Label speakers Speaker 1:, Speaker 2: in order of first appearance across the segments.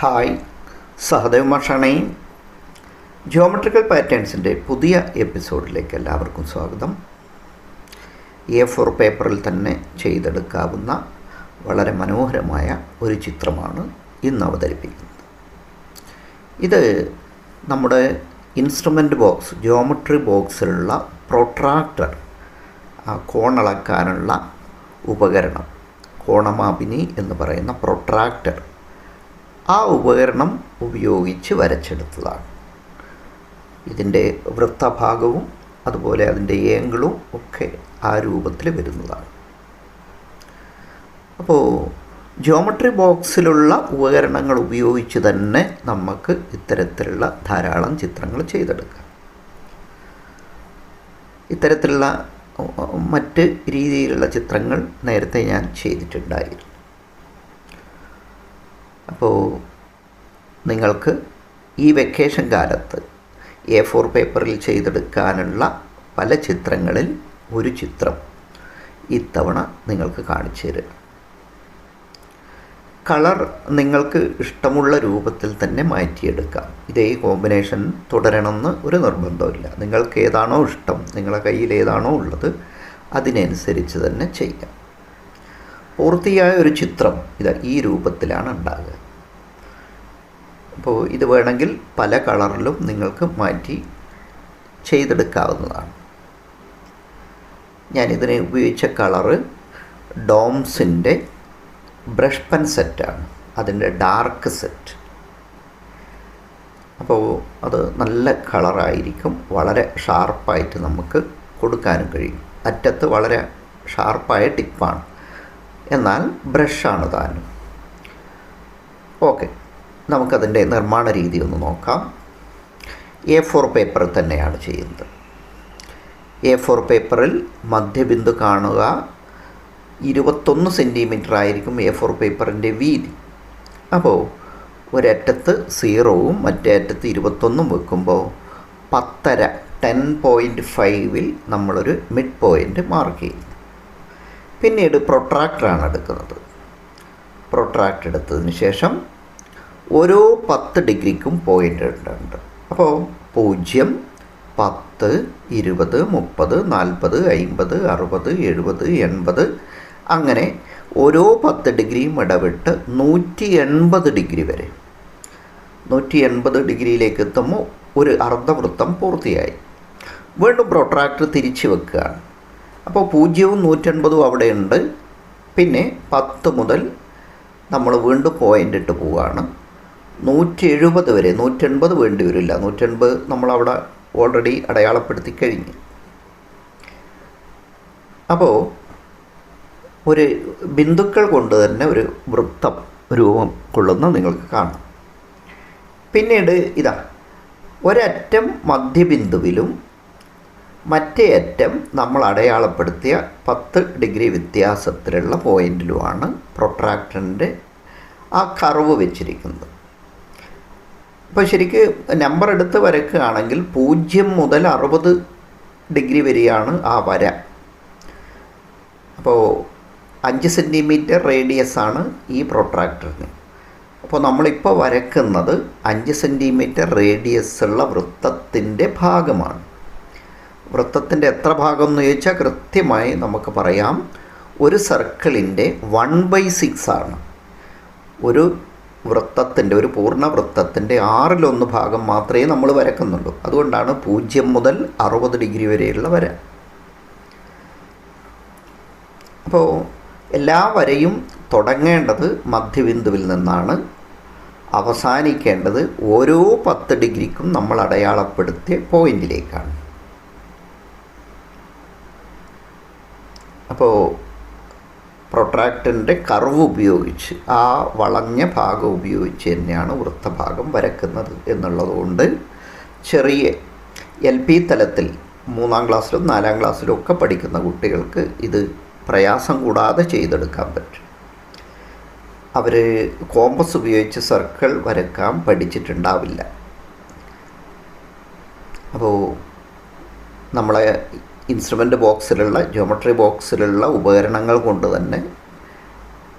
Speaker 1: Hi Sahadev മഷാണേ. Geometrical പാറ്റേൺസിന്റെ പുതിയ എപ്പിസോഡിലേക്ക് എല്ലാവർക്കും സ്വാഗതം. എ ഫോർ പേപ്പറിൽ തന്നെ ചെയ്തെടുക്കാവുന്ന വളരെ മനോഹരമായ ഒരു ചിത്രമാണ് ഇന്ന് അവതരിപ്പിക്കുന്നത്. ഇത് നമ്മുടെ ഇൻസ്ട്രുമെന്റ് ബോക്സ് ജിയോമെട്രി ബോക്സിലുള്ള പ്രൊട്രാക്ടർ കോണളക്കാനുള്ള ഉപകരണം കോണമാപിനി എന്ന് പറയുന്ന പ്രൊട്രാക്ടർ ആ ഉപകരണം ഉപയോഗിച്ച് വരച്ചെടുത്തതാണ്. ഇതിന്റെ വൃത്തഭാഗവും അതുപോലെ അതിന്റെ ഏങ്കിളും ഒക്കെ ആ രൂപത്തിൽ വരുന്നതാണ്. അപ്പോൾ ജോമട്രി ബോക്സിലുള്ള ഉപകരണങ്ങൾ ഉപയോഗിച്ച് തന്നെ നമുക്ക് ഇത്തരത്തിലുള്ള ധാരാളം ചിത്രങ്ങൾ ചെയ്തെടുക്കാം. ഇത്തരത്തിലുള്ള മറ്റ് രീതിയിലുള്ള ചിത്രങ്ങൾ നേരത്തെ ഞാൻ ചെയ്തിട്ടുണ്ടായിരുന്നു. അപ്പോൾ നിങ്ങൾക്ക് ഈ വെക്കേഷൻ കാലത്ത് എ ഫോർ പേപ്പറിൽ ചെയ്തെടുക്കാനുള്ള പല ചിത്രങ്ങളിൽ ഒരു ചിത്രം ഇത്തവണ നിങ്ങൾക്ക് കാണിച്ചു തരിക കളർ നിങ്ങൾക്ക് ഇഷ്ടമുള്ള രൂപത്തിൽ തന്നെ മാറ്റിയെടുക്കാം. ഇതേ കോമ്പിനേഷൻ തുടരണമെന്ന് ഒരു നിർബന്ധമില്ല നിങ്ങൾക്ക് ഏതാണോ ഇഷ്ടം നിങ്ങളുടെ കയ്യിൽ ഏതാണോ ഉള്ളത് അതിനനുസരിച്ച് തന്നെ ചെയ്യാം. പൂർത്തിയായ ഒരു ചിത്രം ഇത് ഈ രൂപത്തിലാണ് ഉണ്ടാകുക. അപ്പോൾ ഇത് വേണമെങ്കിൽ പല കളറിലും നിങ്ങൾക്ക് മാറ്റി ചെയ്തെടുക്കാവുന്നതാണ്. ഞാനിതിന് ഉപയോഗിച്ച കളറ് ഡോംസിന്റെ ബ്രഷ് പെൻ സെറ്റാണ്. അതിന്റെ ഡാർക്ക് സെറ്റ്. അപ്പോൾ അത് നല്ല കളറായിരിക്കും. വളരെ ഷാർപ്പായിട്ട് നമുക്ക് കൊടുക്കാനും കഴിയും. അറ്റത്ത് വളരെ ഷാർപ്പായ ടിപ്പാണ്. എന്നാൽ ബ്രഷാണ് താനും. ഓക്കെ നമുക്കതിന്റെ നിർമ്മാണ രീതി ഒന്ന് നോക്കാം. എ ഫോർ പേപ്പർ തന്നെയാണ് ചെയ്യുന്നത്. എ ഫോർ പേപ്പറിൽ മധ്യബിന്ദു കാണുക. ഇരുപത്തൊന്ന് സെന്റിമീറ്റർ ആയിരിക്കും എ ഫോർ പേപ്പറിന്റെ വീതി. അപ്പോൾ ഒരറ്റത്ത് സീറോവും മറ്റേ അറ്റത്ത് ഇരുപത്തൊന്നും വെക്കുമ്പോൾ പത്തര ടെൻ പോയിന്റ് ഫൈവിൽ നമ്മളൊരു മിഡ് പോയിന്റ് മാർക്ക് ചെയ്യുന്നു പിന്നീട് പ്രൊട്രാക്ടറാണ് എടുക്കുന്നത്. പ്രൊട്രാക്ട് എടുത്തതിന് ശേഷം ഓരോ പത്ത് ഡിഗ്രിക്കും പോയിന്റ് ഉണ്ട് അപ്പോൾ പൂജ്യം പത്ത് ഇരുപത് മുപ്പത് നാൽപ്പത് അൻപത് അറുപത് എഴുപത് എൺപത് അങ്ങനെ ഓരോ പത്ത് ഡിഗ്രിയും ഇടവിട്ട് നൂറ്റി എൺപത് ഡിഗ്രി വരെ. നൂറ്റി എൺപത് ഡിഗ്രിയിലേക്ക് എത്തുമ്പോൾ ഒരു അർദ്ധവൃത്തം പൂർത്തിയായി. വീണ്ടും പ്രൊട്രാക്ടർ തിരിച്ചു വെക്കുകയാണ്. അപ്പോൾ പൂജ്യവും നൂറ്റൻപതും അവിടെയുണ്ട്. പിന്നെ പത്ത് മുതൽ നമ്മൾ വീണ്ടും പോയിന്റ് ഇട്ട് പോവുകയാണ്. നൂറ്റി എഴുപത് വരെ നൂറ്റൻപത് വേണ്ടി വരില്ല. നൂറ്റൻപത് നമ്മളവിടെ ഓൾറെഡി അടയാളപ്പെടുത്തി കഴിഞ്ഞു. അപ്പോൾ ഒരു ബിന്ദുക്കൾ കൊണ്ട് തന്നെ ഒരു വൃത്തം രൂപം കൊള്ളുന്ന നിങ്ങൾക്ക് കാണാം. പിന്നീട് ഇതാ ഒരറ്റം മധ്യബിന്ദുവിലും മറ്റേ അറ്റം നമ്മൾ അടയാളപ്പെടുത്തിയ പത്ത് ഡിഗ്രി വ്യത്യാസത്തിലുള്ള പോയിന്റിലുമാണ് പ്രൊട്രാക്ടറിന്റെ ആ കർവ് വെച്ചിരിക്കുന്നത്. അപ്പോൾ ശരിക്ക് നമ്പർ എടുത്ത് വരക്കുകയാണെങ്കിൽ പൂജ്യം മുതൽ അറുപത് ഡിഗ്രി വരെയാണ് ആ വര. അപ്പോൾ അഞ്ച് സെന്റിമീറ്റർ റേഡിയസ് ആണ് ഈ പ്രൊട്രാക്ടറിന്. അപ്പോൾ നമ്മളിപ്പോൾ വരക്കുന്നത് അഞ്ച് സെന്റിമീറ്റർ റേഡിയസ് ഉള്ള വൃത്തത്തിന്റെ ഭാഗമാണ്. വൃത്തത്തിന്റെ എത്ര ഭാഗം എന്ന് ചോദിച്ചാൽ കൃത്യമായി നമുക്ക് പറയാം. ഒരു സർക്കിളിന്റെ വൺ ബൈ സിക്സ് ആണ്. ഒരു വൃത്തത്തിന്റെ ഒരു പൂർണ വൃത്തത്തിന്റെ ആറിലൊന്ന് ഭാഗം മാത്രമേ നമ്മൾ വരക്കുന്നുള്ളൂ. അതുകൊണ്ടാണ് പൂജ്യം മുതൽ അറുപത് ഡിഗ്രി വരെയുള്ള വര. അപ്പോൾ എല്ലാ വരയും തുടങ്ങേണ്ടത് മധ്യബിന്ദുവിൽ നിന്നാണ്. അവസാനിക്കേണ്ടത് ഓരോ പത്ത് ഡിഗ്രിക്കും നമ്മൾ അടയാളപ്പെടുത്തിയ പോയിന്റിലേക്കാണ്. അപ്പോൾ പ്രൊട്രാക്ടറിന്റെ കർവ് ഉപയോഗിച്ച് ആ വളഞ്ഞ ഭാഗം ഉപയോഗിച്ച് തന്നെയാണ് വൃത്തഭാഗം വരക്കുന്നത് എന്നുള്ളതുകൊണ്ട് ചെറിയ എൽ പി തലത്തിൽ മൂന്നാം ക്ലാസ്സിലും നാലാം ക്ലാസ്സിലും ഒക്കെ പഠിക്കുന്ന കുട്ടികൾക്ക് ഇത് പ്രയാസം കൂടാതെ ചെയ്തെടുക്കാൻ പറ്റും. അവർ കോമ്പസ് ഉപയോഗിച്ച് സർക്കിൾ വരക്കാൻ പഠിച്ചിട്ടുണ്ടാവില്ല. അപ്പോൾ നമ്മളെ ഇൻസ്ട്രുമെന്റ് ബോക്സിലുള്ള ജോമട്രി ബോക്സിലുള്ള ഉപകരണങ്ങൾ കൊണ്ട് തന്നെ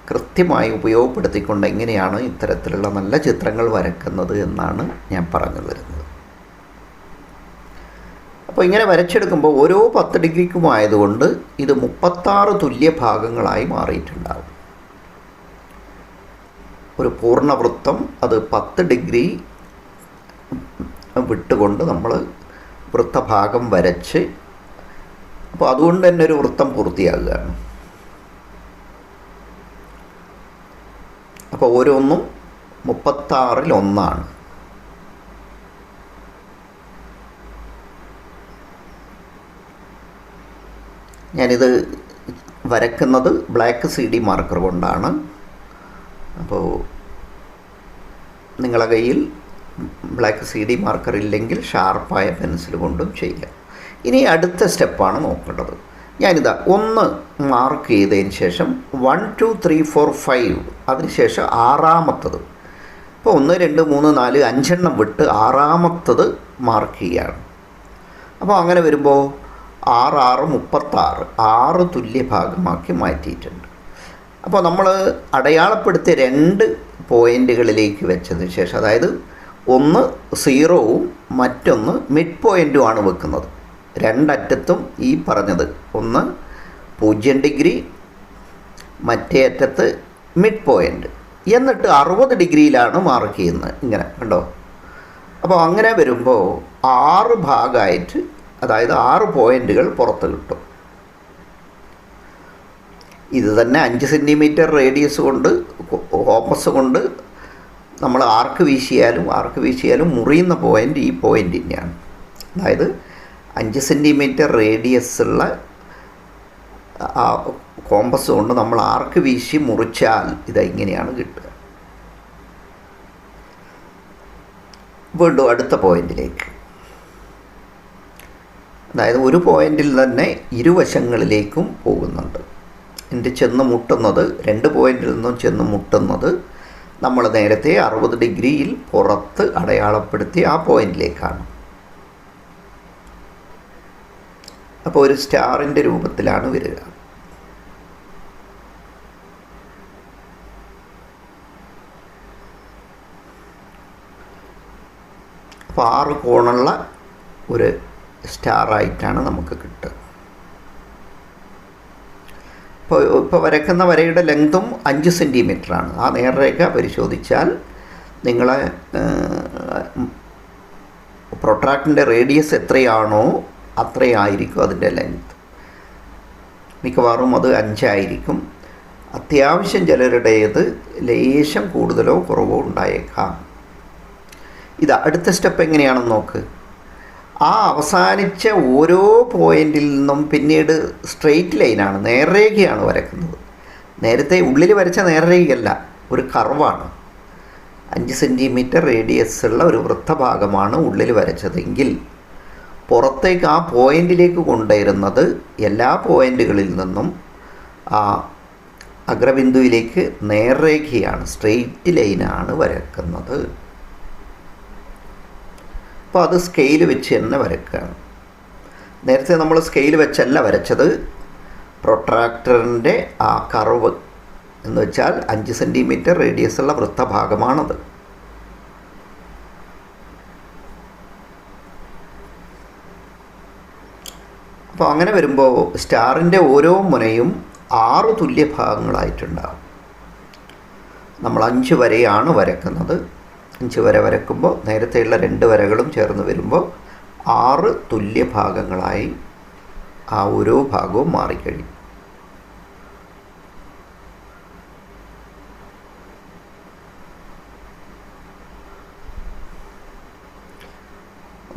Speaker 1: കൃത്യമായി ഉപയോഗപ്പെടുത്തിക്കൊണ്ട് എങ്ങനെയാണ് ഇത്തരത്തിലുള്ള നല്ല ചിത്രങ്ങൾ വരക്കുന്നത് എന്നാണ് ഞാൻ പറഞ്ഞു വരുന്നത് അപ്പോൾ ഇങ്ങനെ വരച്ചെടുക്കുമ്പോൾ ഓരോ പത്ത് ഡിഗ്രിക്കും ആയതുകൊണ്ട് ഇത് മുപ്പത്താറ് തുല്യ ഭാഗങ്ങളായി മാറിയിട്ടുണ്ടാകും ഒരു പൂർണവൃത്തം അത് പത്ത് ഡിഗ്രി വിട്ടുകൊണ്ട് നമ്മൾ വൃത്തഭാഗം വരച്ച് അപ്പോൾ അതുകൊണ്ട് തന്നെ ഒരു വൃത്തം പൂർത്തിയാകുകയാണ് അപ്പോൾ ഓരോന്നും മുപ്പത്താറിൽ ഒന്നാണ്. ഞാനിത് വരക്കുന്നത് ബ്ലാക്ക് സി ഡി മാർക്കർ കൊണ്ടാണ്. അപ്പോൾ നിങ്ങളുടെ കയ്യിൽ ബ്ലാക്ക് സി ഡി മാർക്കർ ഇല്ലെങ്കിൽ ഷാർപ്പായ പെൻസിൽ കൊണ്ടും ചെയ്യാം. ഇനി അടുത്ത സ്റ്റെപ്പാണ് നോക്കേണ്ടത്. ഞാനിതാ ഒന്ന് മാർക്ക് ചെയ്തതിന് ശേഷം one two three four five അതിനുശേഷം ആറാമത്തത്. ഇപ്പോൾ ഒന്ന് രണ്ട് മൂന്ന് നാല് അഞ്ചെണ്ണം വിട്ട് ആറാമത്തത് മാർക്ക് ചെയ്യാണ്. അപ്പോൾ അങ്ങനെ വരുമ്പോൾ ആറ് ആറ് മുപ്പത്താറ് ആറ് തുല്യ ഭാഗമാക്കി മാറ്റിയിട്ടുണ്ട്. അപ്പോൾ നമ്മൾ അടയാളപ്പെടുത്തിയ രണ്ട് പോയിന്റുകളിലേക്ക് വെച്ചതിന് ശേഷം അതായത് ഒന്ന് സീറോവും മറ്റൊന്ന് മിഡ് പോയിന്റുമാണ് വെക്കുന്നത്. രണ്ടറ്റത്തും ഈ പറഞ്ഞത്. ഒന്ന് പൂജ്യം ഡിഗ്രി മറ്റേ അറ്റത്ത് മിഡ് പോയിന്റ് എന്നിട്ട് അറുപത് ഡിഗ്രിയിലാണ് മാർക്ക് ചെയ്യുന്നത്. ഇങ്ങനെ കണ്ടോ? അപ്പോൾ അങ്ങനെ വരുമ്പോൾ ആറ് ഭാഗമായിട്ട് അതായത് ആറ് പോയിന്റുകൾ പുറത്ത് കിട്ടും. ഇത് തന്നെ അഞ്ച് സെന്റിമീറ്റർ റേഡിയസ് കൊണ്ട് ഓപ്പസ് കൊണ്ട് നമ്മൾ ആർക്ക് വീശിയാലും ആർക്ക് വീശിയാലും മുറിയുന്ന പോയിന്റ് ഈ പോയിന്റ് തന്നെയാണ് അതായത് അഞ്ച് സെന്റിമീറ്റർ റേഡിയസ് ഉള്ള കോമ്പസ് കൊണ്ട് നമ്മൾ ആർക്ക് വീശി മുറിച്ചാൽ ഇത് ഇങ്ങനെയാണ് കിട്ടുക. വീണ്ടും അടുത്ത പോയിന്റിലേക്ക്. അതായത് ഒരു പോയിന്റിൽ തന്നെ ഇരുവശങ്ങളിലേക്കും പോകുന്നുണ്ട്. എന്റെ ചെന്ന് മുട്ടുന്നത് രണ്ട് പോയിന്റിൽ നിന്നും ചെന്ന് മുട്ടുന്നത് നമ്മൾ നേരത്തെ അറുപത് ഡിഗ്രിയിൽ പുറത്ത് അടയാളപ്പെടുത്തിയ ആ പോയിന്റിലേക്കാണ്. അപ്പോൾ ഒരു സ്റ്റാറിന്റെ രൂപത്തിലാണ് വരിക. അപ്പോൾ ആറ് കോണുള്ള ഒരു സ്റ്റാറായിട്ടാണ് നമുക്ക് കിട്ടുക. ഇപ്പോൾ ഇപ്പോൾ വരയ്ക്കുന്ന വരയുടെ ലെങ്തും അഞ്ച് സെന്റിമീറ്ററാണ് ആ നേർരേഖ പരിശോധിച്ചാൽ നിങ്ങളെ പ്രൊട്രാക്ടിന്റെ റേഡിയസ് എത്രയാണോ അത്രയായിരിക്കും അതിന്റെ ലെങ്ത് മിക്കവാറും അത് അഞ്ചായിരിക്കും. അത്യാവശ്യം ചിലരുടേത് ലേശം കൂടുതലോ കുറവോ ഉണ്ടായേക്കാം. ഇത് അടുത്ത സ്റ്റെപ്പ് എങ്ങനെയാണെന്ന് നോക്ക്. ആ അവസാനിച്ച ഓരോ പോയിന്റിൽ നിന്നും പിന്നീട് സ്ട്രെയിറ്റ് ലൈനാണ് നേർരേഖയാണ് വരക്കുന്നത്. നേരത്തെ ഉള്ളിൽ വരച്ച നേർരേഖയല്ല ഒരു കർവാണ് അഞ്ച് സെന്റിമീറ്റർ റേഡിയസ് ഉള്ള ഒരു വൃത്തഭാഗമാണ് ഉള്ളിൽ വരച്ചതെങ്കിൽ പുറത്തേക്ക് ആ പോയിന്റിലേക്ക് കൊണ്ടുവരുന്നത് എല്ലാ പോയിന്റുകളിൽ നിന്നും ആ അഗ്രബിന്ദുവിലേക്ക് നേർരേഖയാണ് സ്ട്രെയിറ്റ് ലൈനാണ് വരക്കുന്നത്. അപ്പോൾ അത് സ്കെയിൽ വെച്ച് തന്നെ വരക്കുകയാണ് നേരത്തെ നമ്മൾ സ്കെയിൽ വെച്ചല്ല വരച്ചത്. പ്രൊട്രാക്ടറിന്റെ ആ കർവ് എന്ന് വെച്ചാൽ അഞ്ച് സെന്റിമീറ്റർ റേഡിയസ് ഉള്ള വൃത്തഭാഗമാണത്. അപ്പോൾ അങ്ങനെ വരുമ്പോൾ സ്റ്റാറിന്റെ ഓരോ മുനയും ആറ് തുല്യ ഭാഗങ്ങളായിട്ടുണ്ടാകും നമ്മൾ അഞ്ച് വരെയാണ് വരക്കുന്നത്. അഞ്ച് വര വരക്കുമ്പോൾ നേരത്തെയുള്ള രണ്ട് വരകളും ചേർന്ന് വരുമ്പോൾ ആറ് തുല്യ ഭാഗങ്ങളായി ആ ഓരോ ഭാഗവും മാറിക്കഴിയും.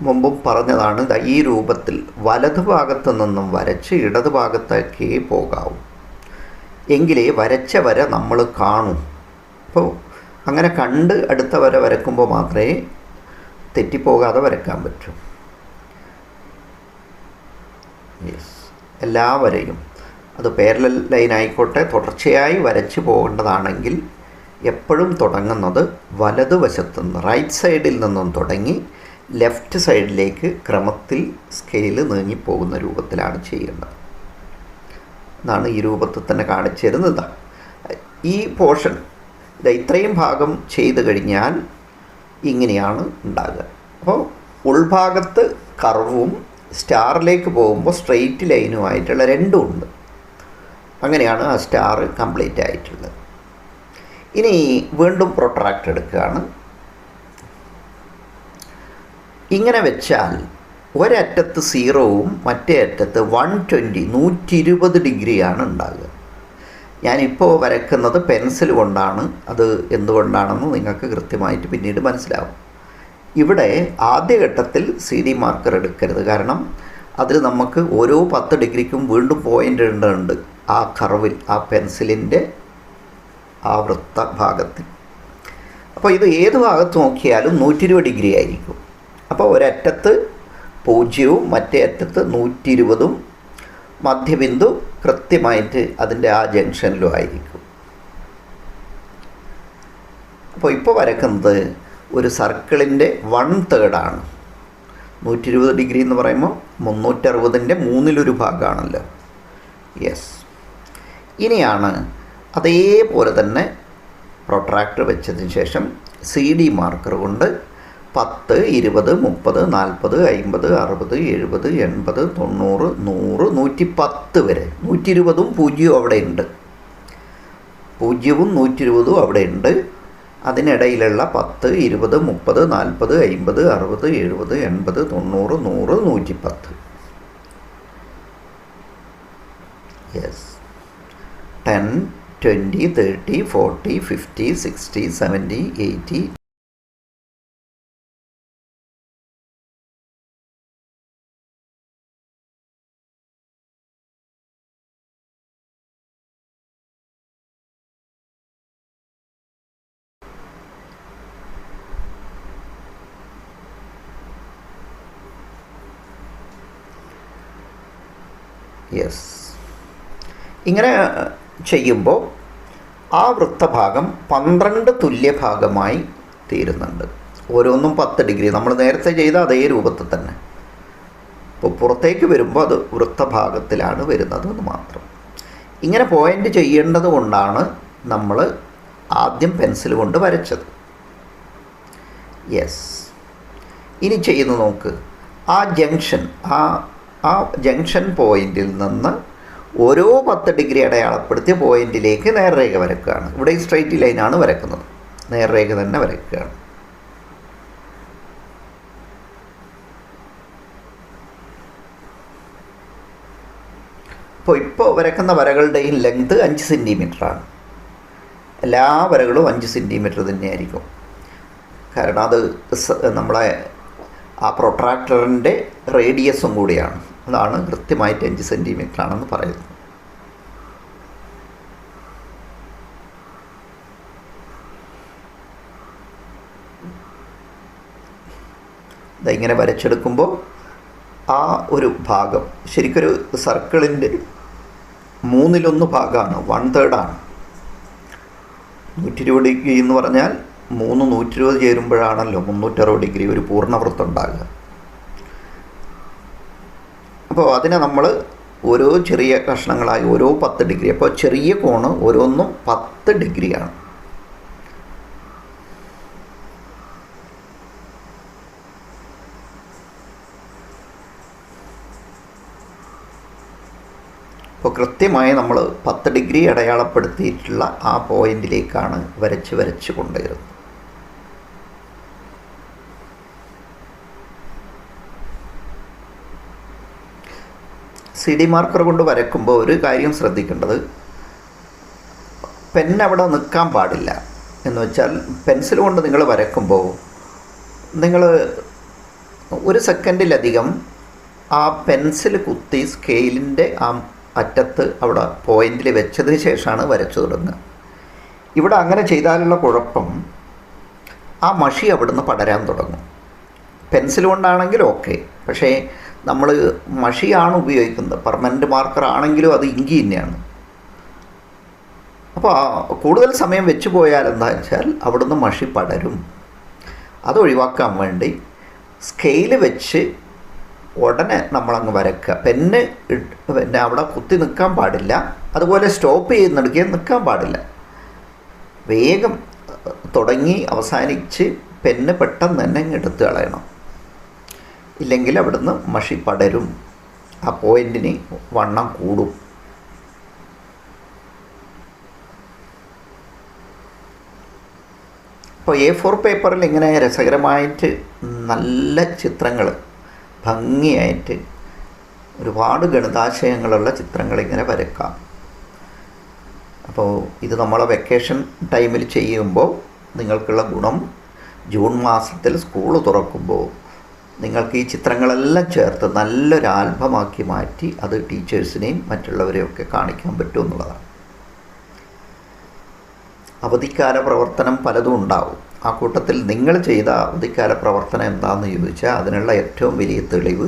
Speaker 1: മുമ്പും പറഞ്ഞതാണ് ഈ രൂപത്തിൽ വലതുഭാഗത്ത് നിന്നും വരച്ച് ഇടതുഭാഗത്തേക്കേ പോകാവൂ. എങ്കിലേ വരച്ച വര നമ്മൾ കാണൂ. അപ്പോൾ അങ്ങനെ കണ്ട് അടുത്ത വര വരക്കുമ്പോൾ മാത്രമേ തെറ്റിപ്പോകാതെ വരക്കാൻ പറ്റൂ. യെസ് എല്ലാ വരയും അത് പേരലൽ ലൈൻ ആയിക്കോട്ടെ തുടർച്ചയായി വരച്ച് പോകേണ്ടതാണെങ്കിൽ എപ്പോഴും തുടങ്ങുന്നത് വലതുവശത്തു നിന്ന് റൈറ്റ് സൈഡിൽ നിന്നും തുടങ്ങി ലെഫ്റ്റ് സൈഡിലേക്ക് ക്രമത്തിൽ സ്കെയിൽ നീങ്ങിപ്പോകുന്ന രൂപത്തിലാണ് ചെയ്യേണ്ടത് എന്നാണ് ഈ രൂപത്തിൽ തന്നെ കാണിച്ചു തരുന്നത് ഈ പോർഷൻ ഇത്രയും ഭാഗം ചെയ്ത് കഴിഞ്ഞാൽ ഇങ്ങനെയാണ് ഉണ്ടാകുക. അപ്പോൾ ഉൾഭാഗത്ത് കർവും സ്റ്റാറിലേക്ക് പോകുമ്പോൾ സ്ട്രെയിറ്റ് ലൈനുമായിട്ടുള്ള രണ്ടും ഉണ്ട്. അങ്ങനെയാണ് ആ സ്റ്റാർ കംപ്ലീറ്റ് ആയിട്ടുള്ളത്. ഇനി വീണ്ടും പ്രൊട്രാക്റ്റ് എടുക്കുകയാണ്. ഇങ്ങനെ വെച്ചാൽ ഒരറ്റത്ത് സീറോവും മറ്റേ അറ്റത്ത് വൺ ട്വന്റി നൂറ്റി ഇരുപത് ഡിഗ്രിയാണ് ഉണ്ടാകുക ഞാനിപ്പോൾ വരയ്ക്കുന്നത് പെൻസിൽ കൊണ്ടാണ്. അത് എന്തുകൊണ്ടാണെന്ന് നിങ്ങൾക്ക് കൃത്യമായിട്ട് പിന്നീട് മനസ്സിലാവും. ഇവിടെ ആദ്യഘട്ടത്തിൽ സി ഡി മാർക്കർ എടുക്കരുത്. കാരണം അതിൽ നമുക്ക് ഓരോ പത്ത് ഡിഗ്രിക്കും വീണ്ടും പോയിന്റ് ഇടേണ്ടതുണ്ട് ആ കറവിൽ ആ പെൻസിലിന്റെ ആ വൃത്ത ഭാഗത്തിൽ അപ്പോൾ ഇത് ഏത് ഭാഗത്ത് നോക്കിയാലും നൂറ്റി ഇരുപത് ഡിഗ്രി ആയിരിക്കും. അപ്പോൾ ഒരറ്റത്ത് പൂജ്യവും മറ്റേ അറ്റത്ത് നൂറ്റി ഇരുപതും മധ്യബിന്ദു കൃത്യമായിട്ട് അതിന്റെ ആ ജംഗ്ഷനിലും ആയിരിക്കും. അപ്പോൾ ഇപ്പോൾ വരക്കുന്നത് ഒരു സർക്കിളിന്റെ വൺ തേർഡാണ്. നൂറ്റി ഇരുപത് ഡിഗ്രി എന്ന് പറയുമ്പോൾ മുന്നൂറ്ററുപതിന്റെ മൂന്നിലൊരു ഭാഗമാണല്ലോ. യെസ് ഇനിയാണ് അതേപോലെ തന്നെ പ്രൊട്രാക്ടർ വെച്ചതിന് ശേഷം സി ഡി മാർക്കർ കൊണ്ട് പത്ത് ഇരുപത് മുപ്പത് നാൽപ്പത് അമ്പത് അറുപത് എഴുപത് എൺപത് തൊണ്ണൂറ് നൂറ് നൂറ്റി പത്ത് വരെ. നൂറ്റി ഇരുപതും പൂജ്യവും അവിടെയുണ്ട്. പൂജ്യവും നൂറ്റി ഇരുപതും അവിടെയുണ്ട്. അതിനിടയിലുള്ള പത്ത് ഇരുപത് മുപ്പത് നാൽപ്പത് അമ്പത് അറുപത് എഴുപത് എൺപത് തൊണ്ണൂറ് നൂറ് നൂറ്റി പത്ത് yes ten twenty thirty forty fifty sixty seventy eighty yes ഇങ്ങനെ ചെയ്യുമ്പോൾ ആ വൃത്തഭാഗം പന്ത്രണ്ട് തുല്യഭാഗമായി തീരുന്നുണ്ട്. ഓരോന്നും പത്ത് ഡിഗ്രി. നമ്മൾ നേരത്തെ ചെയ്ത അതേ രൂപത്തിൽ തന്നെ. അപ്പോൾ പുറത്തേക്ക് വരുമ്പോൾ അത് വൃത്തഭാഗത്തിലാണ് വരുന്നത് എന്ന് മാത്രം. ഇങ്ങനെ പോയിന്റ് ചെയ്യേണ്ടത് കൊണ്ടാണ് നമ്മൾ ആദ്യം പെൻസിൽ കൊണ്ട് വരച്ചത്. യെസ് ഇനി ചെയ്യുന്നു നോക്ക്. ആ ജംഗ്ഷൻ ആ ആ ജംഗ്ഷൻ പോയിന്റിൽ നിന്ന് ഓരോ പത്ത് ഡിഗ്രി അടയാളപ്പെടുത്തിയ പോയിന്റിലേക്ക് നേർരേഖ വരക്കുകയാണ്. ഇവിടെ ഈ സ്ട്രൈറ്റ് ലൈനാണ് വരക്കുന്നത്. നേർരേഖ തന്നെ വരക്കുകയാണ് അപ്പോൾ ഇപ്പോൾ വരക്കുന്ന വരകളുടെയും ലെങ്ത് അഞ്ച് സെന്റിമീറ്ററാണ് എല്ലാ വരകളും അഞ്ച് സെന്റിമീറ്റർ തന്നെയായിരിക്കും. കാരണം അത് നമ്മളെ ആ പ്രൊട്രാക്ടറിന്റെ റേഡിയസും കൂടിയാണ്. അതാണ് കൃത്യമായിട്ട് അഞ്ച് സെന്റിമീറ്റർ ആണെന്ന് പറയുന്നത്. ഇങ്ങനെ വരച്ചെടുക്കുമ്പോൾ ആ ഒരു ഭാഗം ശരിക്കൊരു സർക്കിളിന്റെ മൂന്നിലൊന്ന് ഭാഗമാണ് വൺ തേർഡാണ് നൂറ്റി ഇരുപത് ഡിഗ്രി എന്ന് പറഞ്ഞാൽ മൂന്ന് നൂറ്റി ഇരുപത് ചേരുമ്പോഴാണല്ലോ മുന്നൂറ്ററുപത് ഡിഗ്രി ഒരു പൂർണവൃത്തം ഉണ്ടാകുക. അപ്പോൾ അതിനെ നമ്മൾ ഓരോ ചെറിയ കഷ്ണങ്ങളായി ഓരോ പത്ത് ഡിഗ്രി. അപ്പോൾ ചെറിയ കോണ് ഓരോന്നും പത്ത് ഡിഗ്രിയാണ്. അപ്പോൾ കൃത്യമായി നമ്മൾ പത്ത് ഡിഗ്രി അടയാളപ്പെടുത്തിയിട്ടുള്ള ആ പോയിന്റിലേക്കാണ് വരച്ച് വരച്ച് കൊണ്ടുവരുന്നത്. സി ഡി മാർക്കർ കൊണ്ട് വരയ്ക്കുമ്പോൾ ഒരു കാര്യം ശ്രദ്ധിക്കേണ്ടത് പെൻ അവിടെ നിൽക്കാൻ പാടില്ല. എന്ന് വെച്ചാൽ പെൻസിൽ കൊണ്ട് നിങ്ങൾ വരയ്ക്കുമ്പോൾ നിങ്ങൾ ഒരു സെക്കൻഡിലധികം ആ പെൻസിൽ കുത്തി സ്കെയിലിന്റെ ആ അറ്റത്ത് അവിടെ പോയിന്റിൽ വെച്ചതിന് ശേഷമാണ് വരച്ചു തുടങ്ങുക. ഇവിടെ അങ്ങനെ ചെയ്താലുള്ള കുഴപ്പം ആ മഷി അവിടുന്ന് പടരാൻ തുടങ്ങും. പെൻസിൽ കൊണ്ടാണെങ്കിൽ ഓക്കെ പക്ഷേ നമ്മൾ മഷിയാണ് ഉപയോഗിക്കുന്നത്. പെർമനന്റ് മാർക്കർ ആണെങ്കിലും അത് ഇങ്കി തന്നെയാണ്. അപ്പോൾ കൂടുതൽ സമയം വെച്ച് പോയാൽ എന്താ വെച്ചാൽ അവിടുന്ന് മഷി പടരും. അത് ഒഴിവാക്കാൻ വേണ്ടി സ്കെയിൽ വെച്ച് ഉടനെ നമ്മളങ്ങ് വരക്കുക. പെന്ന് പിന്നെ അവിടെ കുത്തി നിൽക്കാൻ പാടില്ല. അതുപോലെ സ്റ്റോപ്പ് ചെയ്യുന്നിടയ്ക്ക് നിൽക്കാൻ പാടില്ല. വേഗം തുടങ്ങി അവസാനിച്ച് പെന്ന് പെട്ടെന്ന് തന്നെ എടുത്ത് കളയണം. ഇല്ലെങ്കിൽ അവിടുന്ന് മഷി പടരും. ആ പോയിന്റിന് വണ്ണം കൂടും. അപ്പോൾ എ ഫോർ പേപ്പറിൽ ഇങ്ങനെ രസകരമായിട്ട് നല്ല ചിത്രങ്ങൾ ഭംഗിയായിട്ട് ഒരുപാട് ഗണിതാശയങ്ങളുള്ള ചിത്രങ്ങൾ ഇങ്ങനെ വരക്കാം. അപ്പോൾ ഇത് നമ്മളെ വെക്കേഷൻ ടൈമിൽ ചെയ്യുമ്പോൾ നിങ്ങൾക്കുള്ള ഗുണം ജൂൺ മാസത്തിൽ സ്കൂൾ തുറക്കുമ്പോൾ നിങ്ങൾക്ക് ഈ ചിത്രങ്ങളെല്ലാം ചേർത്ത് നല്ലൊരു ആൽബമാക്കി മാറ്റി അത് ടീച്ചേഴ്സിനെയും മറ്റുള്ളവരെയൊക്കെ കാണിക്കാൻ പറ്റും എന്നുള്ളതാണ്. അവധിക്കാല പ്രവർത്തനം പലതും ഉണ്ടാവും. ആ കൂട്ടത്തിൽ നിങ്ങൾ ചെയ്ത അവധിക്കാല പ്രവർത്തനം എന്താണെന്ന് ചോദിച്ചാൽ അതിനുള്ള ഏറ്റവും വലിയ തെളിവ്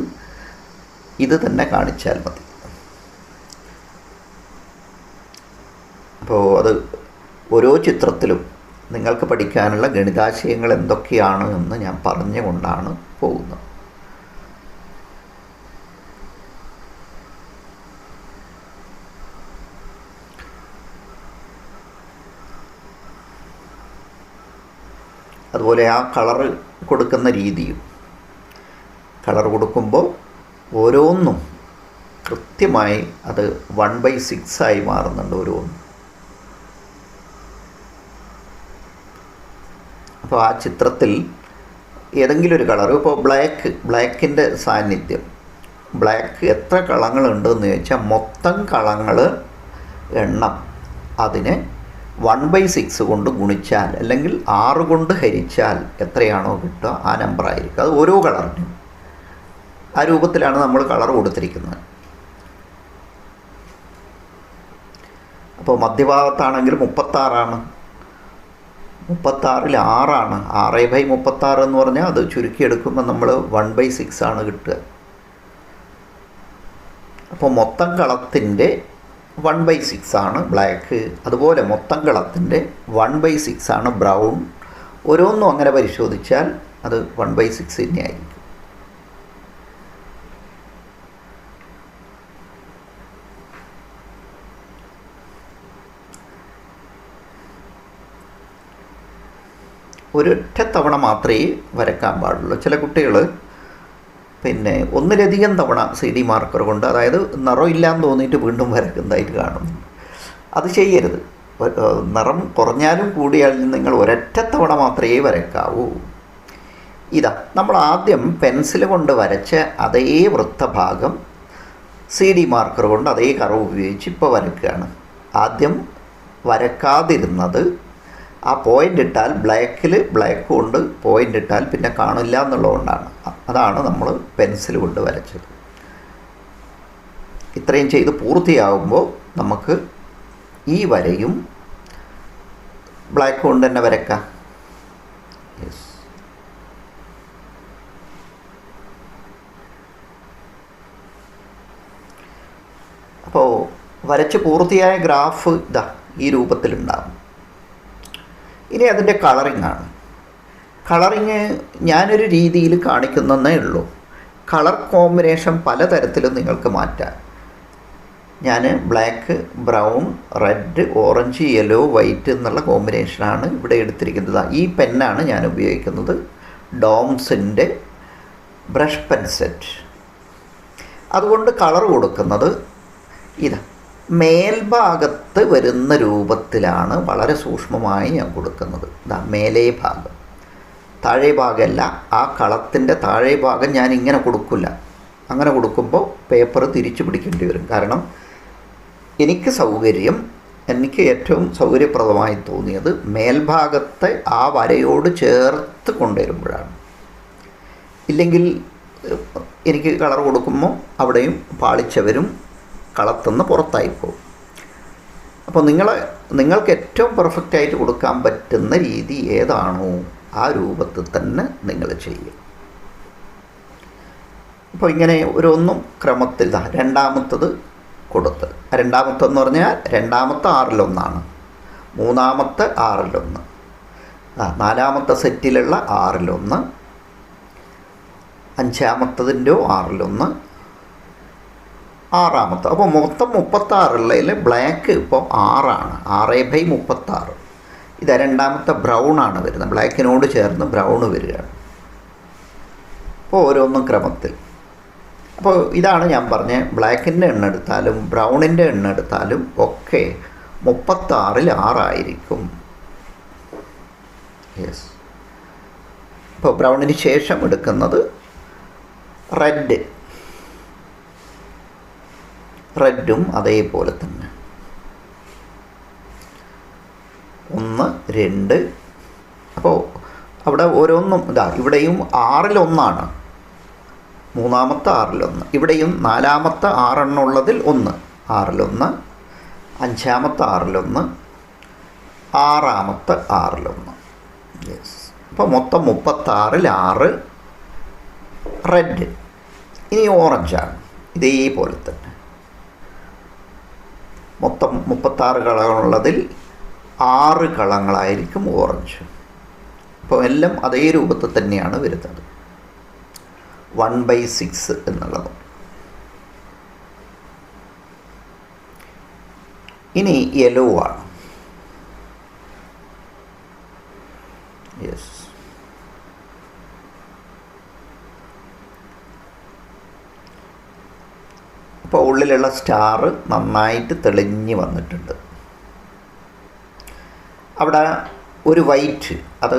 Speaker 1: ഇത് തന്നെ കാണിച്ചാൽ മതി. അപ്പോൾ അത് ഓരോ ചിത്രത്തിലും നിങ്ങൾക്ക് പഠിക്കാനുള്ള ഗണിതാശയങ്ങൾ എന്തൊക്കെയാണ് എന്ന് ഞാൻ പറഞ്ഞുകൊണ്ടാണ് പോകുന്നത് അതുപോലെ ആ കളറ് കൊടുക്കുന്ന രീതിയും കളർ കൊടുക്കുമ്പോൾ ഓരോന്നും കൃത്യമായി അത് വൺ ബൈ സിക്സ് ആയി മാറുന്നുണ്ട് ഓരോന്നും. അപ്പോൾ ആ ചിത്രത്തിൽ ഏതെങ്കിലും ഒരു കളർ. ഇപ്പോൾ ബ്ലാക്ക് ബ്ലാക്കിന്റെ സാന്നിധ്യം. ബ്ലാക്ക് എത്ര കളങ്ങളുണ്ടെന്ന് ചോദിച്ചാൽ മൊത്തം കളങ്ങൾ എണ്ണം. അതിന് വൺ ബൈ സിക്സ് കൊണ്ട് ഗുണിച്ചാൽ അല്ലെങ്കിൽ ആറ് കൊണ്ട് ഹരിച്ചാൽ എത്രയാണോ കിട്ടുക? ആ നമ്പർ ആയിരിക്കും. അത് ഓരോ കളറിനും. ആ രൂപത്തിലാണ് നമ്മൾ കളർ കൊടുത്തിരിക്കുന്നത്. അപ്പോൾ മധ്യഭാഗത്താണെങ്കിൽ മുപ്പത്താറാണ്. മുപ്പത്താറിൽ ആറാണ്. ആറ് ബൈ മുപ്പത്താറ് എന്ന് പറഞ്ഞാൽ അത് ചുരുക്കിയെടുക്കുമ്പോൾ നമ്മൾ വൺ ബൈ സിക്സ് ആണ് കിട്ടുക. അപ്പോൾ മൊത്തം കളത്തിന്റെ വൺ ബൈ സിക്സ് ആണ് ബ്ലാക്ക്. അതുപോലെ മൊത്തം കളത്തിന്റെ വൺ ബൈ സിക്സ് ആണ് ബ്രൗൺ. ഓരോന്നും അങ്ങനെ പരിശോധിച്ചാൽ അത് വൺ ബൈ സിക്സ് തന്നെയായിരിക്കും. ഒരൊറ്റ തവണ മാത്രമേ വരക്കാൻ പാടുള്ളൂ. ചില കുട്ടികൾ പിന്നെ ഒന്നിലധികം തവണ സി ഡി മാർക്കർ കൊണ്ട് അതായത് നിറം ഇല്ലാന്ന് തോന്നിയിട്ട് വീണ്ടും വരക്കുന്നതായിട്ട് കാണും. അത് ചെയ്യരുത്. നിറം കുറഞ്ഞാലും കൂടിയാലും നിങ്ങൾ ഒരൊറ്റ തവണ മാത്രമേ വരക്കാവൂ ഇതാ നമ്മൾ ആദ്യം പെൻസിൽ കൊണ്ട് വരച്ച അതേ വൃത്തഭാഗം സി ഡി മാർക്കർ കൊണ്ട് അതേ കറവ് ഉപയോഗിച്ച് ഇപ്പോൾ വരക്കുകയാണ് ആദ്യം വരക്കാതിരുന്നത് ആ പോയിന്റ് ഇട്ടാൽ ബ്ലാക്കിൽ ബ്ലാക്ക് കൊണ്ട് പോയിന്റ് ഇട്ടാൽ പിന്നെ കാണില്ല എന്നുള്ളതുകൊണ്ടാണ്. അതാണ് നമ്മൾ പെൻസിൽ കൊണ്ട് വരച്ചത്. ഇത്രയും ചെയ്ത് പൂർത്തിയാകുമ്പോൾ നമുക്ക് ഈ വരയും ബ്ലാക്ക് കൊണ്ട് തന്നെ വരക്കാം യെസ് അപ്പോൾ വരച്ച് പൂർത്തിയായ ഗ്രാഫ് ഇതാ ഈ രൂപത്തിലുണ്ടാകും ഇനി അതിന്റെ കളറിംഗ് ആണ്. കളറിങ് ഞാനൊരു രീതിയിൽ കാണിക്കുന്നതേ ഉള്ളൂ. കളർ കോമ്പിനേഷൻ പലതരത്തിലും നിങ്ങൾക്ക് മാറ്റാം. ഞാൻ black brown red orange yellow white എന്നുള്ള കോമ്പിനേഷനാണ് ഇവിടെ എടുത്തിരിക്കുന്നത്. ഈ പെന്നാണ് ഞാൻ ഉപയോഗിക്കുന്നത്. ഡോംസിന്റെ ബ്രഷ് പെൻ സെറ്റ് അതുകൊണ്ട് കളർ കൊടുക്കുന്നത് ഇതാ. മേൽഭാഗത്ത് വരുന്ന രൂപത്തിലാണ് വളരെ സൂക്ഷ്മമായി ഞാൻ കൊടുക്കുന്നത്. ഇതാ മേലേ ഭാഗം. താഴെ ഭാഗമല്ല ആ കളത്തിന്റെ താഴെ ഭാഗം ഞാൻ ഇങ്ങനെ കൊടുക്കില്ല. അങ്ങനെ കൊടുക്കുമ്പോൾ പേപ്പർ തിരിച്ചു പിടിക്കേണ്ടി വരും. കാരണം എനിക്ക് സൗകര്യം എനിക്ക് ഏറ്റവും സൗകര്യപ്രദമായി തോന്നിയത് മേൽഭാഗത്തെ ആ വരയോട് ചേർത്ത് കൊണ്ടുവരുമ്പോഴാണ്. ഇല്ലെങ്കിൽ എനിക്ക് കളർ കൊടുക്കുമ്പോൾ അവിടെയും പാളിച്ചവരും കളത്തുനിന്ന് പുറത്തായി പോകും. അപ്പോൾ നിങ്ങൾ നിങ്ങൾക്ക് ഏറ്റവും പെർഫെക്റ്റ് ആയിട്ട് കൊടുക്കാൻ പറ്റുന്ന രീതി ഏതാണോ ആ രൂപത്തിൽ തന്നെ നിങ്ങൾ ചെയ്യും അപ്പോൾ ഇങ്ങനെ ഓരോന്നും ക്രമത്തിൽ രണ്ടാമത്തത് കൊടുത്ത്. രണ്ടാമത്തെന്ന് പറഞ്ഞാൽ രണ്ടാമത്തെ ആറിലൊന്നാണ്. മൂന്നാമത്തെ ആറിലൊന്ന്. ആ നാലാമത്തെ സെറ്റിലുള്ള ആറിലൊന്ന്. അഞ്ചാമത്തതിന്റെയോ ആറിലൊന്ന്. ആറാമത്തെ. അപ്പോൾ മൊത്തം മുപ്പത്താറുള്ളതിൽ ബ്ലാക്ക് ഇപ്പോൾ ആറാണ്. ആറ് ബൈ മുപ്പത്താറ്. ഇത് രണ്ടാമത്തെ ബ്രൗൺ ആണ് വരുന്നത്. ബ്ലാക്കിനോട് ചേർന്ന് ബ്രൗൺ വരികയാണ്. അപ്പോൾ ഓരോന്നും ക്രമത്തിൽ. അപ്പോൾ ഇതാണ് ഞാൻ പറഞ്ഞ ബ്ലാക്കിന്റെ എണ്ണ എടുത്താലും ബ്രൗണിന്റെ എണ്ണ എടുത്താലും ഒക്കെ മുപ്പത്താറിൽ ആറായിരിക്കും. യെസ് അപ്പോൾ ബ്രൗണിന് ശേഷം എടുക്കുന്നത് റെഡ് റെഡും അതേപോലെ തന്നെ. ഒന്ന് രണ്ട് അപ്പോൾ അവിടെ ഓരോന്നും ഇതാ ഇവിടെയും ആറിലൊന്നാണ്. മൂന്നാമത്തെ ആറിലൊന്ന്. ഇവിടെയും നാലാമത്തെ ആറെണ്ണുള്ളതിൽ ഒന്ന്. ആറിലൊന്ന് അഞ്ചാമത്തെ ആറിലൊന്ന് ആറാമത്തെ ആറിലൊന്ന്. യെസ് അപ്പോൾ മൊത്തം മുപ്പത്താറിൽ ആറ് റെഡ്. ഇനി ഓറഞ്ചാണ്. ഇതേപോലെ തന്നെ. മൊത്തം മുപ്പത്താറ് കളങ്ങളുള്ളതിൽ ആറ് കളങ്ങളായിരിക്കും ഓറഞ്ച്. അപ്പോൾ എല്ലാം അതേ രൂപത്തിൽ തന്നെയാണ് വരുന്നത്. വൺ ബൈ സിക്സ് എന്നുള്ളത്. ഇനി യെല്ലോ ആണ്. യെസ്. അപ്പോൾ ഉള്ളിലുള്ള സ്റ്റാർ നന്നായിട്ട് തെളിഞ്ഞ് വന്നിട്ടുണ്ട്. അവിടെ ഒരു വൈറ്റ് അത്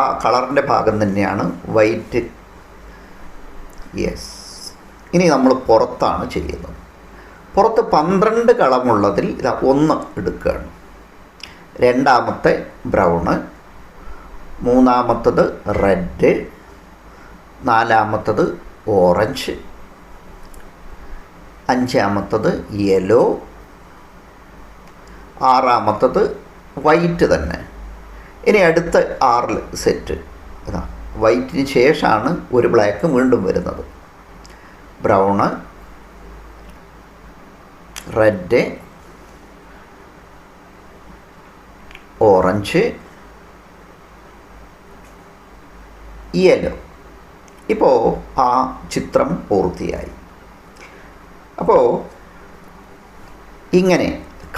Speaker 1: ആ കളറിന്റെ ഭാഗം തന്നെയാണ് വൈറ്റ് യെസ് ഇനി നമ്മൾ പുറത്താണ് ചെയ്യുന്നത്. പുറത്ത് പന്ത്രണ്ട് കളമുള്ളതിൽ ഇതാ ഒന്ന് എടുക്കുകയാണ്. രണ്ടാമത്തെ ബ്രൗണ് മൂന്നാമത്തത് റെഡ് നാലാമത്തത് ഓറഞ്ച് അഞ്ചാമത്തത് യെല്ലോ ആറാമത്തത് വൈറ്റ് തന്നെ. ഇനി അടുത്ത ആറിൽ സെറ്റ് ഇതാ വൈറ്റിന് ശേഷമാണ് ഒരു ബ്ലാക്ക് വീണ്ടും വരുന്നത്. ബ്രൗണ് റെഡ് ഓറഞ്ച് യെല്ലോ ഇപ്പോൾ ആ ചിത്രം പൂർത്തിയായി. അപ്പോൾ ഇങ്ങനെ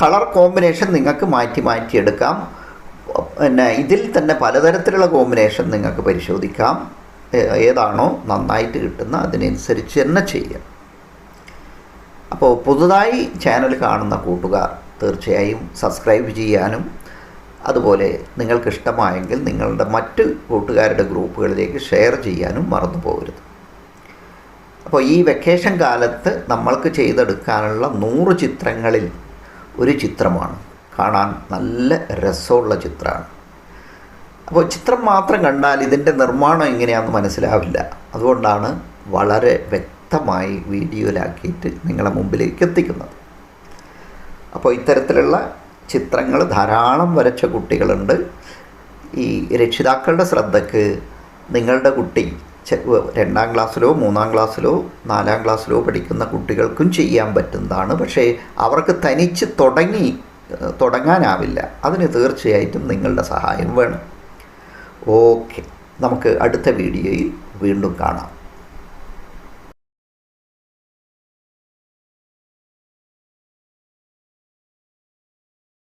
Speaker 1: കളർ കോമ്പിനേഷൻ നിങ്ങൾക്ക് മാറ്റി മാറ്റിയെടുക്കാം. പിന്നെ ഇതിൽ തന്നെ പലതരത്തിലുള്ള കോമ്പിനേഷൻ നിങ്ങൾക്ക് പരിശോധിക്കാം. ഏതാണോ നന്നായിട്ട് കിട്ടുന്ന അതിനനുസരിച്ച് തന്നെ ചെയ്യാം. അപ്പോൾ പുതുതായി ചാനൽ കാണുന്ന കൂട്ടുകാർ തീർച്ചയായും സബ്സ്ക്രൈബ് ചെയ്യാനും അതുപോലെ നിങ്ങൾക്കിഷ്ടമായെങ്കിൽ നിങ്ങളുടെ മറ്റ് കൂട്ടുകാരുടെ ഗ്രൂപ്പുകളിലേക്ക് ഷെയർ ചെയ്യാനും മറന്നു പോകരുത് അപ്പോൾ ഈ വെക്കേഷൻ കാലത്ത് നമ്മൾക്ക് ചെയ്തെടുക്കാനുള്ള നൂറ് ചിത്രങ്ങളിൽ ഒരു ചിത്രമാണ്. കാണാൻ നല്ല രസമുള്ള ചിത്രമാണ്. അപ്പോൾ ചിത്രം മാത്രം കണ്ടാൽ ഇതിന്റെ നിർമ്മാണം എങ്ങനെയാണെന്ന് മനസ്സിലാവില്ല. അതുകൊണ്ടാണ് വളരെ വ്യക്തമായി വീഡിയോയിലാക്കിയിട്ട് നിങ്ങളെ മുമ്പിലേക്ക് എത്തിക്കുന്നത്. അപ്പോൾ ഇത്തരത്തിലുള്ള ചിത്രങ്ങൾ ധാരാളം വരച്ച കുട്ടികളുണ്ട്. ഈ രക്ഷിതാക്കളുടെ ശ്രദ്ധയ്ക്ക് നിങ്ങളുടെ കുട്ടി രണ്ടാം ക്ലാസ്സിലോ മൂന്നാം ക്ലാസ്സിലോ നാലാം ക്ലാസ്സിലോ പഠിക്കുന്ന കുട്ടികൾക്കും ചെയ്യാൻ പറ്റുന്നതാണ്. പക്ഷേ അവർക്ക് തനിച്ച് തുടങ്ങി തുടങ്ങാനാവില്ല. അതിന് തീർച്ചയായിട്ടും നിങ്ങളുടെ സഹായം വേണം. ഓക്കെ. നമുക്ക് അടുത്ത വീഡിയോയിൽ വീണ്ടും കാണാം.